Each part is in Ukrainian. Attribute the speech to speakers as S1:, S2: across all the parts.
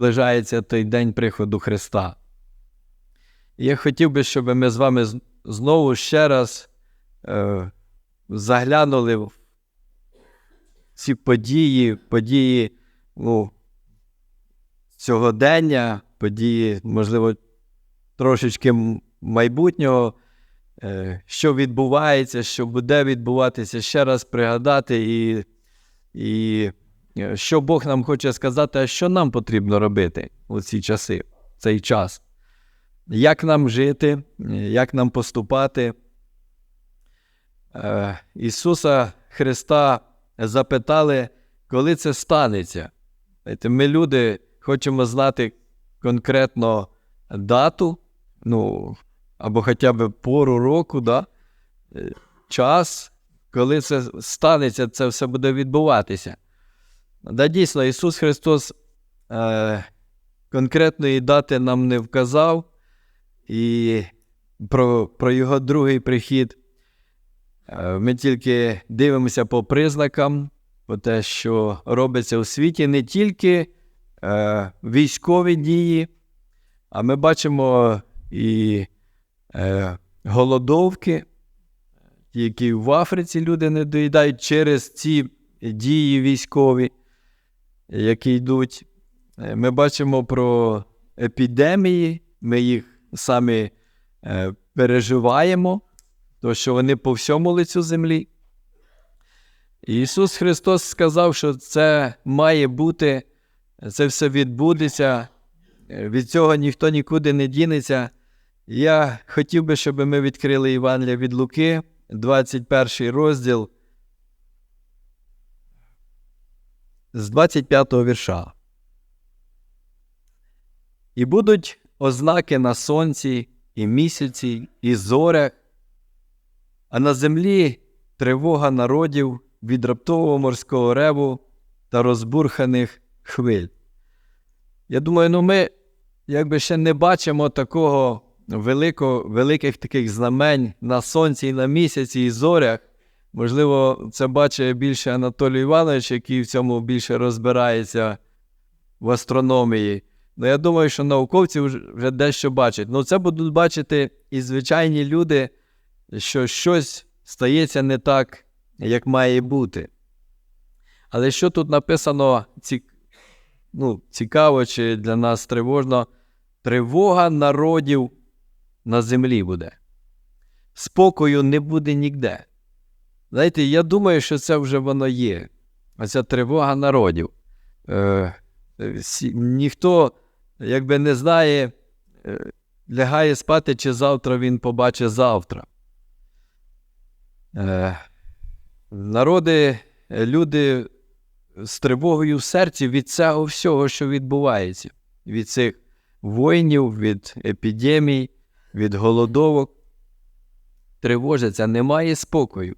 S1: наближається той день приходу Христа. Я хотів би, щоб ми з вами знову ще раз е, заглянули в ці події, події ну, сьогодення, події, можливо, трошечки майбутнього, е, що відбувається, що буде відбуватися, ще раз пригадати і, і що Бог нам хоче сказати, а що нам потрібно робити у ці часи, цей час. Як нам жити, е, як нам поступати. Е, Ісуса Христа запитали, коли це станеться. Ми, люди, хочемо знати конкретно дату, ну, або хоча б пору року, да? е, час, коли це станеться, це все буде відбуватися. Да, дійсно, Ісус Христос е, конкретної дати нам не вказав, і про, про Його другий прихід е, ми тільки дивимося по признакам, по те, що робиться у світі, не тільки е, військові дії, а ми бачимо і е, голодовки, які в Африці люди не доїдають через ці дії військові, які йдуть. Е, Ми бачимо про епідемії, ми їх самі е, переживаємо, тому що вони по всьому лицю землі. Ісус Христос сказав, що це має бути, це все відбудеться, е, від цього ніхто нікуди не дінеться. Я хотів би, щоб ми відкрили Євангелія від Луки, 21 розділ з 25 вірша. І будуть ознаки на сонці, і місяці, і зорях, а на землі тривога народів від раптового морського реву та розбурханих хвиль. Я думаю, ну ми якби ще не бачимо такого великого, великих таких знамень на сонці і на місяці і зорях. Можливо, це бачить більше Анатолій Іванович, який в цьому більше розбирається в астрономії. Ну, я думаю, що науковці вже, дещо бачать. Ну, це будуть бачити і звичайні люди, що щось стається не так, як має бути. Але що тут написано ці, ну, цікаво чи для нас тривожно, тривога народів на землі буде. Спокою не буде ніде. Знаєте, я думаю, що це вже воно є. Оця тривога народів. Е, всі- ніхто якби не знає, е, лягає спати, чи завтра він побачить завтра. Е, народи, е, люди з тривогою в серці від цього всього, що відбувається, від цих воїнів, від епідемій, від голодовок. Тривожаться, немає спокою.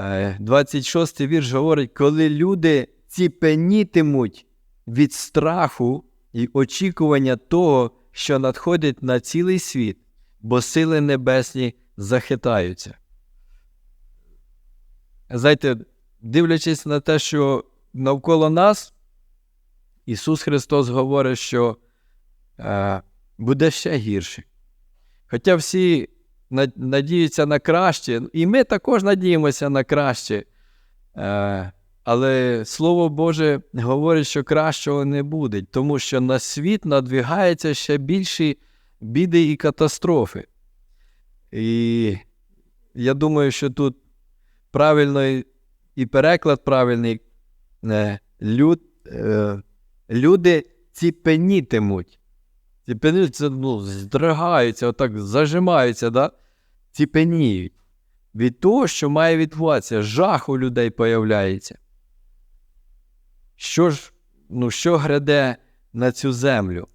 S1: Е, 26 вірш говорить, коли люди ціпенітимуть від страху і очікування того, що надходить на цілий світ, бо сили небесні захитаються. Знаєте, дивлячись на те, що навколо нас, Ісус Христос говорить, що е, буде ще гірше. Хоча всі надіються на краще, і ми також надіємося на краще. Е, але Слово Боже говорить, що кращого не буде, тому що на світ надвигаються ще більші біди і катастрофи. І я думаю, що тут правильний і переклад правильний. е, Люд, е, люди ціпенітимуть. Ціпеніть, ну, здригаються, отак зажимаються, да? Ціпеніють. Від того, що має відбуватися, жах у людей появляється. Що ж, ну, що гряде на цю землю?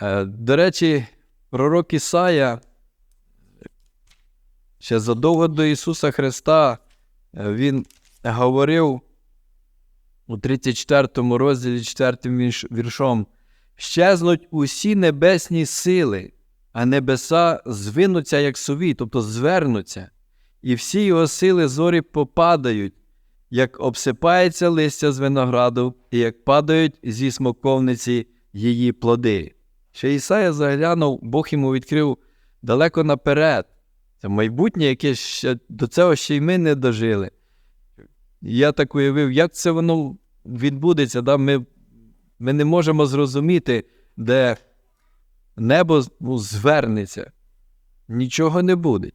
S1: Е, до речі, пророк Ісая ще задовго до Ісуса Христа е, він говорив у 34 розділі 4 віршом: щезнуть усі небесні сили, а небеса звинуться, як сові, тобто звернуться, і всі його сили зорі попадають, як обсипається листя з винограду, і як падають зі смоковниці її плоди. Ще Ісая заглянув, Бог йому відкрив далеко наперед. Це майбутнє, яке ще до цього ще й ми не дожили. Я так уявив, як це воно відбудеться. Да? Ми, ми не можемо зрозуміти, де небо ну, звернеться. Нічого не буде.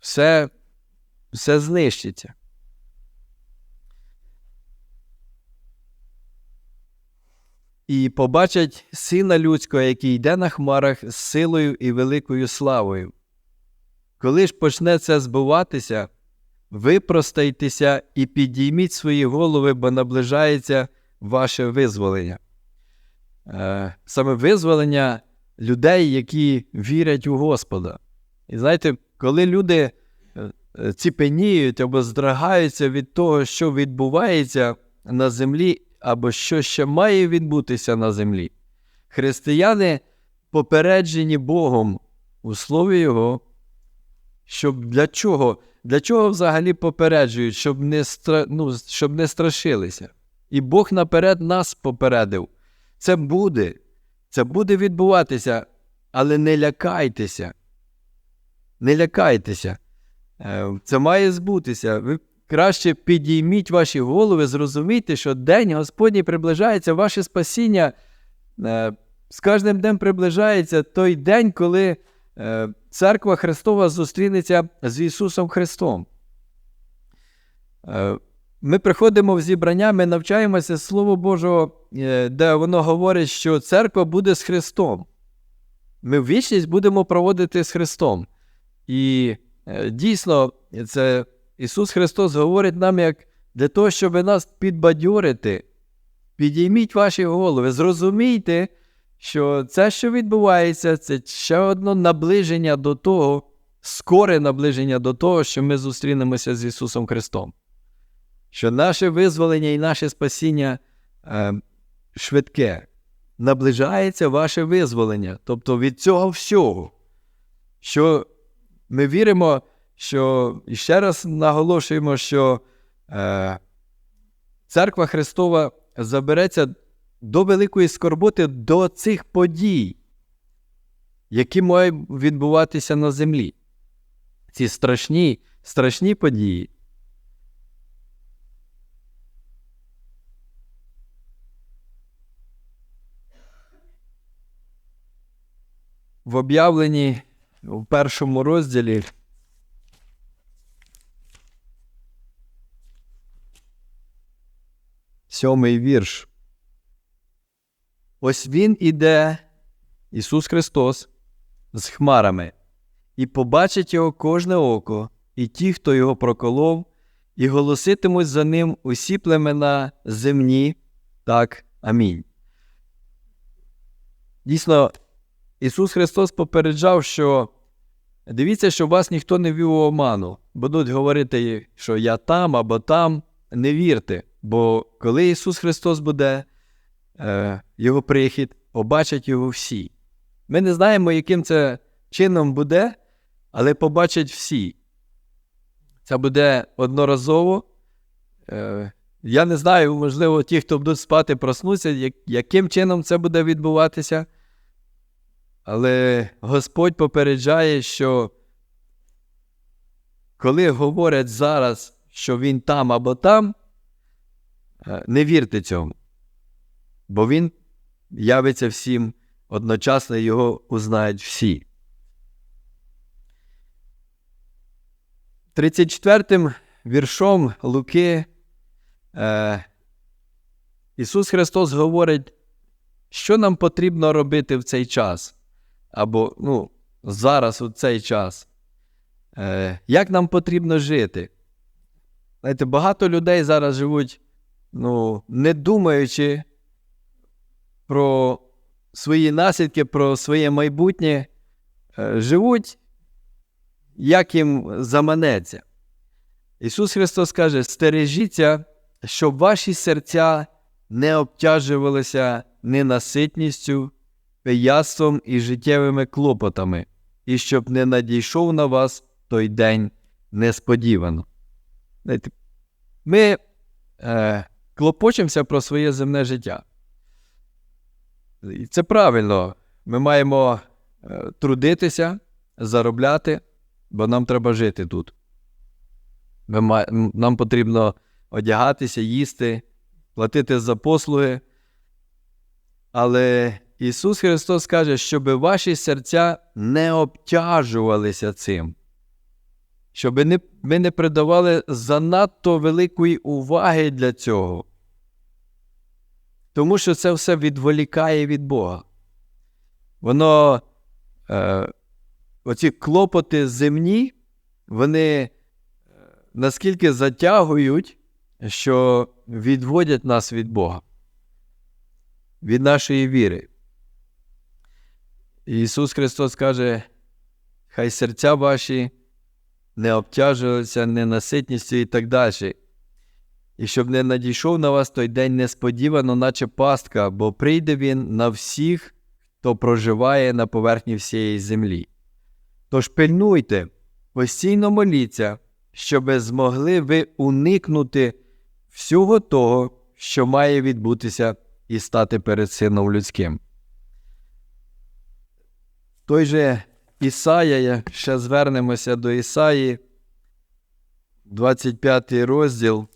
S1: Все, все знищиться. І побачать сина людського, який йде на хмарах з силою і великою славою. Коли ж почне це збуватися, випростайтеся і підійміть свої голови, бо наближається ваше визволення. Е, Саме визволення людей, які вірять у Господа. І знаєте, коли люди е, ціпеніють або здрагаються від того, що відбувається на землі, або що ще має відбутися на землі, християни попереджені Богом у слові Його, щоб для чого? Для чого взагалі попереджують, щоб не, стра... ну, щоб не страшилися. І Бог наперед нас попередив. Це буде, це буде відбуватися, але не лякайтеся. Не лякайтеся. Е, Це має збутися. Ви краще підійміть ваші голови, зрозумійте, що День Господній приближається, ваше спасіння. е, З кожним днем приближається той день, коли е, Церква Христова зустрінеться з Ісусом Христом. Ми приходимо в зібрання, ми навчаємося Слово Божого, е, де воно говорить, що церква буде з Христом. Ми вічність будемо проводити з Христом. І е, дійсно, це Ісус Христос говорить нам, як для того, щоб нас підбадьорити. Підійміть ваші голови, зрозумійте, що це, що відбувається, це ще одне наближення до того, скоре наближення до того, що ми зустрінемося з Ісусом Христом. Що наше визволення і наше спасіння е, швидке. Наближається ваше визволення. Тобто від цього всього. Що ми віримо, що і ще раз наголошуємо, що е, Церква Христова забереться до великої скорботи до цих подій, які мають відбуватися на землі. Ці страшні, страшні події. В об'явленні у першому розділі сьомий вірш. Ось Він іде, Ісус Христос, з хмарами, і побачить його кожне око, і ті, хто його проколов, і голоситимуть за ним усі племена земні. Так, амінь. Дійсно, Ісус Христос попереджав, що дивіться, щоб вас ніхто не вів у оману. Будуть говорити, що я там або там. Не вірте, бо коли Ісус Христос буде, е, Його прихід, побачать Його всі. Ми не знаємо, яким це чином буде, але побачать всі. Це буде одноразово. Е, я не знаю, можливо, ті, хто будуть спати, проснуться, яким чином це буде відбуватися. Але Господь попереджає, що коли говорять зараз, що Він там або там, не вірте цьому, бо Він явиться всім одночасно його узнають всі. 34 віршом Луки е, Ісус Христос говорить, що нам потрібно робити в цей час, або ну, зараз у цей час. Е, Як нам потрібно жити? Знаєте, багато людей зараз живуть, ну, не думаючи про свої наслідки, про своє майбутнє, е, живуть, як їм заманеться. Ісус Христос каже: стережіться, щоб ваші серця не обтяжувалися ненаситністю, пияцтвом і життєвими клопотами, і щоб не надійшов на вас той день несподівано. Ми е, клопочемося про своє земне життя. І це правильно. Ми маємо е, трудитися, заробляти, бо нам треба жити тут. Ми ма- Нам потрібно одягатися, їсти, платити за послуги. Але Ісус Христос каже, щоб ваші серця не обтяжувалися цим, щоб ми не придавали занадто великої уваги для цього. Тому що це все відволікає від Бога. Воно, е, оці клопоти земні, вони е, наскільки затягують, що відводять нас від Бога, від нашої віри. Ісус Христос каже, хай серця ваші не обтяжуються ненаситністю і так далі. І щоб не надійшов на вас той день несподівано, наче пастка, бо прийде він на всіх, хто проживає на поверхні всієї землі. Тож пильнуйте, постійно моліться, щоби змогли ви уникнути всього того, що має відбутися і стати перед Сином людським. Той же Ісая, ще звернемося до Ісаї, 25 розділ.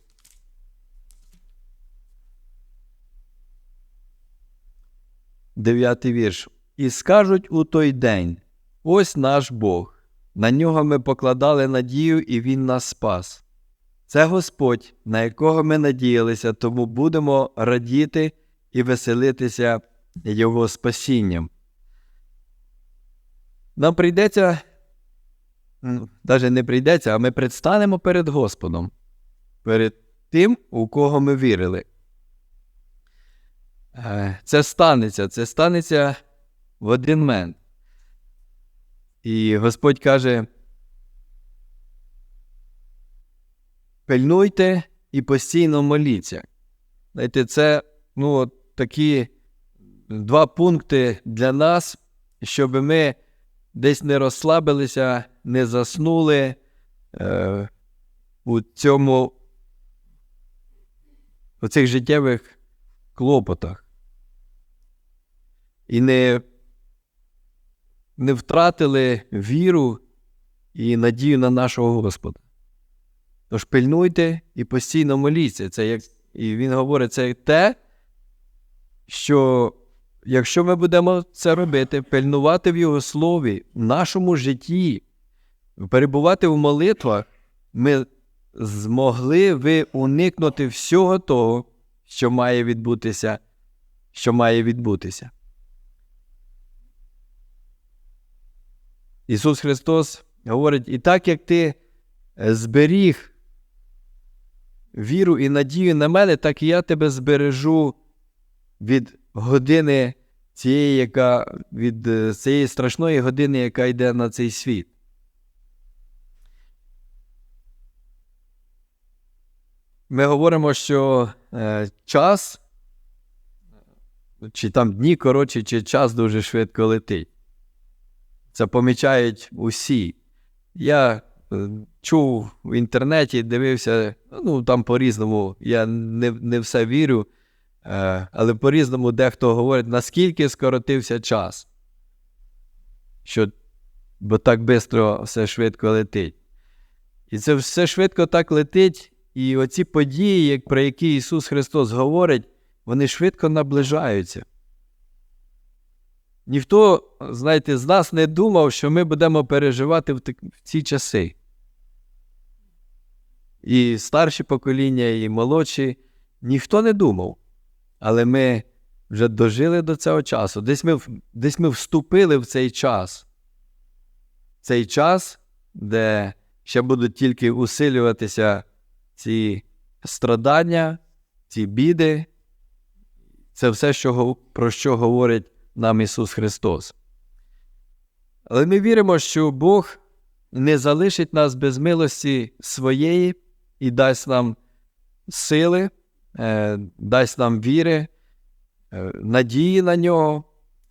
S1: Дев'ятий вірш. І скажуть у той день: ось наш Бог. На нього ми покладали надію, і Він нас спас. Це Господь, на якого ми надіялися, тому будемо радіти і веселитися Його спасінням. Нам прийдеться, навіть не прийдеться, а ми предстанемо перед Господом, перед тим, у кого ми вірили. Е, Це станеться, це станеться в один момент. І Господь каже: пильнуйте і постійно моліться. Знаєте, це ну, такі два пункти для нас, щоб ми десь не розслабилися, не заснули е, у цьому, у цих життєвих клопотах. І не, не втратили віру і надію на нашого Господа. Тож пильнуйте і постійно моліться. Це як, І він говорить, це те, що якщо ми будемо це робити, пильнувати в Його слові, в нашому житті, перебувати в молитвах, ми змогли ви уникнути всього того, що має відбутися, що має відбутися. Ісус Христос говорить, і так як ти зберіг віру і надію на мене, так і я тебе збережу від години цієї, яка від е, цієї страшної години, яка йде на цей світ. Ми говоримо, що е, час, чи там дні коротші, чи час дуже швидко летить. Це помічають усі. Я е, чув в інтернеті, дивився, ну там по-різному, я не, не все вірю, але по-різному дехто говорить, наскільки скоротився час, що, бо так швидко все швидко летить. І це все швидко так летить, і оці події, як, про які Ісус Христос говорить, вони швидко наближаються. Ніхто, знаєте, з нас не думав, що ми будемо переживати в ці часи. І старші покоління, і молодші, ніхто не думав. Але ми вже дожили до цього часу. Десь ми, десь ми вступили в цей час. Цей час, де ще будуть тільки усилюватися ці страдання, ці біди. Це все, що, про що говорить нам Ісус Христос. Але ми віримо, що Бог не залишить нас без милості своєї і дасть нам сили, дасть нам віри, е, надії на нього,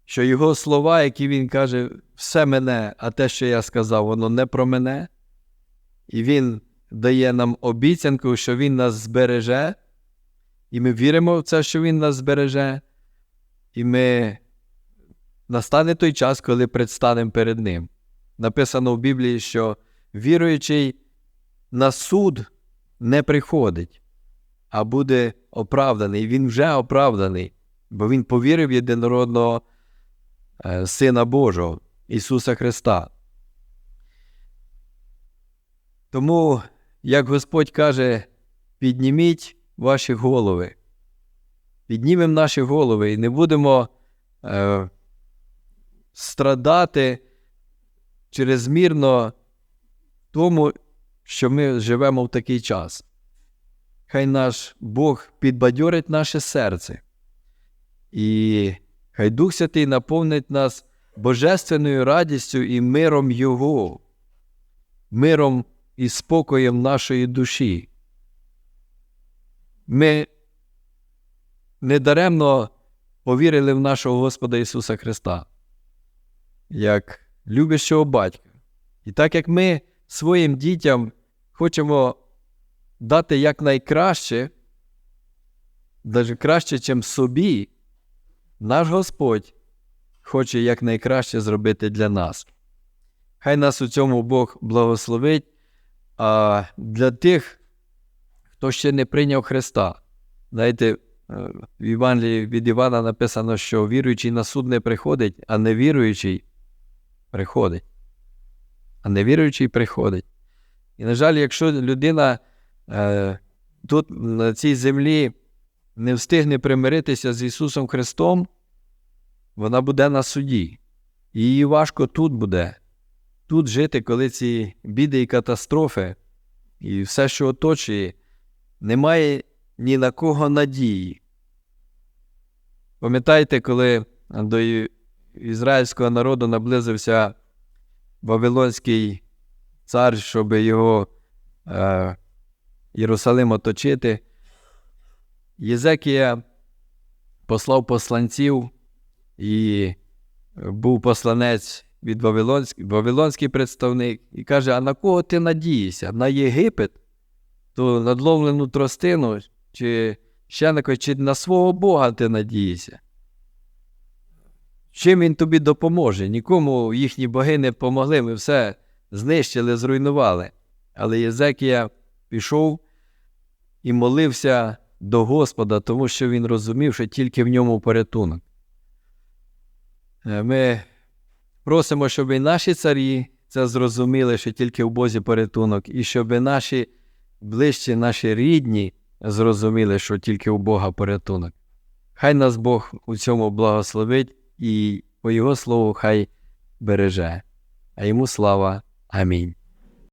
S1: що Його слова, які Він каже, все мене, а те, що я сказав, воно не про мене. І Він дає нам обіцянку, що Він нас збереже, і ми віримо в це, що Він нас збереже, і ми настане той час, коли предстанемо перед Ним. Написано в Біблії, що віруючий на суд не приходить, а буде оправданий. Він вже оправданий, бо він повірив в єдинородного е, Сина Божого, Ісуса Христа. Тому, як Господь каже, підніміть ваші голови. Піднімемо наші голови і не будемо е, страдати черезмірно тому, що ми живемо в такий час. Хай наш Бог підбадьорить наше серце, і хай Дух Святий наповнить нас божественною радістю і миром Його, миром і спокоєм нашої душі. Ми недаремно повірили в нашого Господа Ісуса Христа, як любящого батька. І так як ми своїм дітям хочемо дати якнайкраще, навіть краще, ніж собі, наш Господь хоче якнайкраще зробити для нас. Хай нас у цьому Бог благословить, а для тих, хто ще не прийняв Христа. Знаєте, е, в Євангелії від Івана написано, що віруючий на суд не приходить, а невіруючий приходить. А невіруючий приходить. І, на жаль, якщо людина тут на цій землі не встигне примиритися з Ісусом Христом, вона буде на суді. Їй важко тут буде, тут жити, коли ці біди і катастрофи, і все, що оточує, немає ні на кого надії. Пам'ятаєте, коли до ізраїльського народу наблизився Вавилонський цар, щоб його е, Єрусалим оточити, Єзекія послав посланців, і був посланець від Вавилонський, Вавилонський представник, і каже: А на кого ти надієшся? На Єгипет, ту надломлену тростину, чи ще на когось, чи на свого Бога ти надієшся? Чим він тобі допоможе? Нікому їхні боги не помогли, ми все знищили, зруйнували. Але Єзекія пішов і молився до Господа, тому що він розумів, що тільки в ньому порятунок. Е, Ми просимо, щоб і наші царі це зрозуміли, що тільки в Бозі порятунок, і щоб наші ближчі, наші рідні зрозуміли, що тільки у Бога порятунок. Хай нас Бог у цьому благословить і по Його слову хай береже. А йому слава. Амінь.